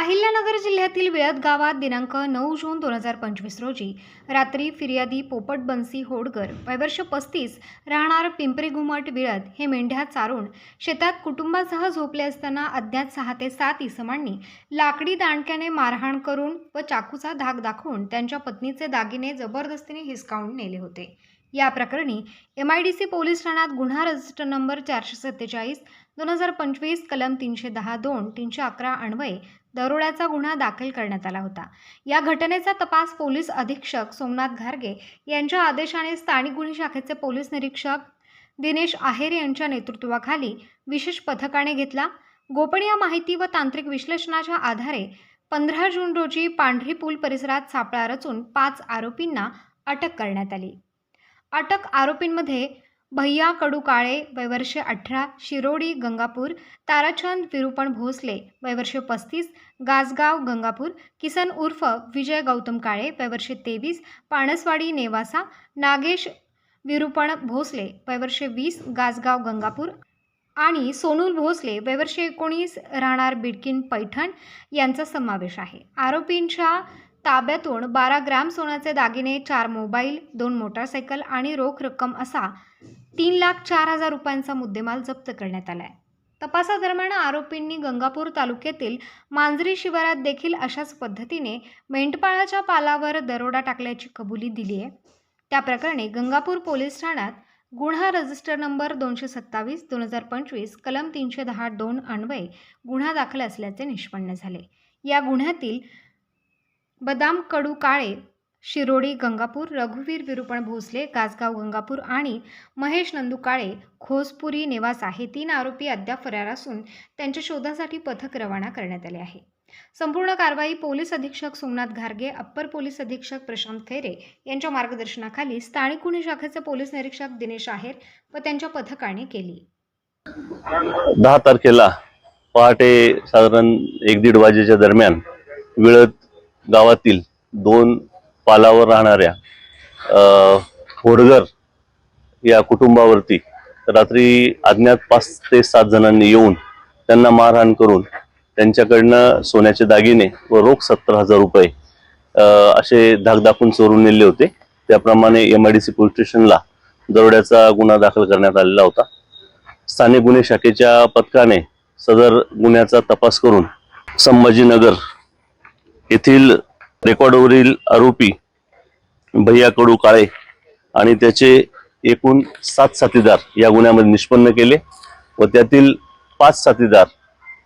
अहिल्यानगर जिल्ह्यातील विळद गावात दिनांक नऊ जून दोन हजार पंचवीस रोजी रात्री फिर्यादी पोपट बन्सी होडकर वयवर्ष पस्तीस राहणार पिंपरी घुमट विळद हे मेंढ्या चारून शेतात कुटुंबासह झोपले असताना अज्ञात सहा ते सात इसमांनी लाकडी दांडक्याने मारहाण करून व चाकूचा धाक दाखवून त्यांच्या पत्नीचे दागिने जबरदस्तीने हिसकावून नेले होते. या प्रकरणी M I D C police ठाण्यात गुन्हा रजिस्टर नंबर चारशे सत्तेचाळीस दोन हजार पंचवीस कलम तीनशे दहा दोन तीनशे अकरा अन्वये दरोड्याचा गुन्हा दाखल करण्यात आला होता. या घटनेचा तपास पोलीस अधीक्षक सोमनाथ घारगे यांच्या आदेशाने स्थानिक गुन्हे शाखेचे पोलीस निरीक्षक दिनेश आहेर यांच्या नेतृत्वाखाली विशेष पथकाने घेतला. गोपनीय माहिती व तांत्रिक विश्लेषणाच्या आधारे पंधरा जून रोजी पांढरी पूल परिसरात सापळा रचून पाच आरोपींना अटक करण्यात आली. अटक आरोपींमध्ये भैया कडू काळे वयवर्षे अठरा शिरोडी गंगापूर ताराचंद विरुपण भोसले वयवर्षे पस्तीस गाजगाव गंगापूर किसन उर्फ विजय गौतम काळे वयवर्षे तेवीस पाणसवाडी नेवासा नागेश विरुपण भोसले वयवर्षे वीस गाजगाव गंगापूर आणि सोनूल भोसले वयवर्षे एकोणीस राहणार बिडकिन पैठण यांचा समावेश आहे. आरोपींच्या ताब्यातून बारा ग्रॅम सोन्याचे दागिने चार मोबाईल दोन मोटारसायकल आणि रोख रक्कम असा तीन लाख चार हजार रुपयांचा मुद्देमाल जप्त करण्यात आला आहे तपासादरम्यान आरोपींनी गंगापूर तालुक्यातील मांजरी शिवारात देखील अशाच पद्धतीने मेंढपाळाच्या पालावर दरोडा टाकल्याची कबुली दिली आहे. त्या प्रकरणी गंगापूर पोलीस ठाण्यात गुन्हा रजिस्टर नंबर दोनशे सत्तावीस दोन हजार पंचवीस कलम तीनशे दहा दोन अन्वये गुन्हा दाखल असल्याचे निष्पन्न झाले. या गुन्ह्यातील बदाम कडू काळे शिरोडी गंगापूर रघुवीर विरुपण भोसले गासगाव गंगापूर आणि महेश नंदू काळे खोसपुरी निवास आहे. तीन आरोपी अद्याप फरार असून त्यांच्या शोधासाठी पथक रवाना करण्यात आले आहे. संपूर्ण कारवाई पोलीस अधीक्षक सोमनाथ घारगे अप्पर पोलीस अधीक्षक प्रशांत खैरे यांच्या मार्गदर्शनाखाली स्थानिक गुन्हे शाखेचे पोलीस निरीक्षक दिनेश आहेर व त्यांच्या पथकाने केली. दहा तारखेला पहाटे साधारण एक दीड वाजेच्या दरम्यान विळद गावातील दोन पालावर राहणाऱ्या अ, होडगर या कुटुंबावरती रात्री अज्ञात पाच ते सात जणांनी येऊन त्यांना मारहाण करून त्यांच्याकडनं सोन्याचे दागिने व रोख सत्तर हजार रुपये असे धाक चोरून नेले होते. त्याप्रमाणे M I D C police स्टेशनला दरोड्याचा गुन्हा दाखल करण्यात आलेला होता. स्थानिक गुन्हे शाखेच्या पथकाने सदर गुन्ह्याचा तपास करून संभाजीनगर येथील रेकॉर्डवरील आरोपी भैया कडू काळे आणि त्याचे एकूण सात साथीदार या गुन्ह्यामध्ये निष्पन्न केले व त्यातील पाच साथीदार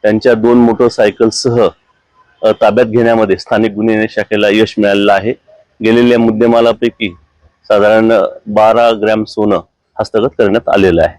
त्यांच्या दोन मोटरसायकलसह ताब्यात घेण्यामध्ये स्थानिक गुन्हे शाखेला यश मिळालेलं आहे. गेलेल्या मुद्देमालापैकी साधारण बारा ग्रॅम सोनं हस्तगत करण्यात आलेलं आहे.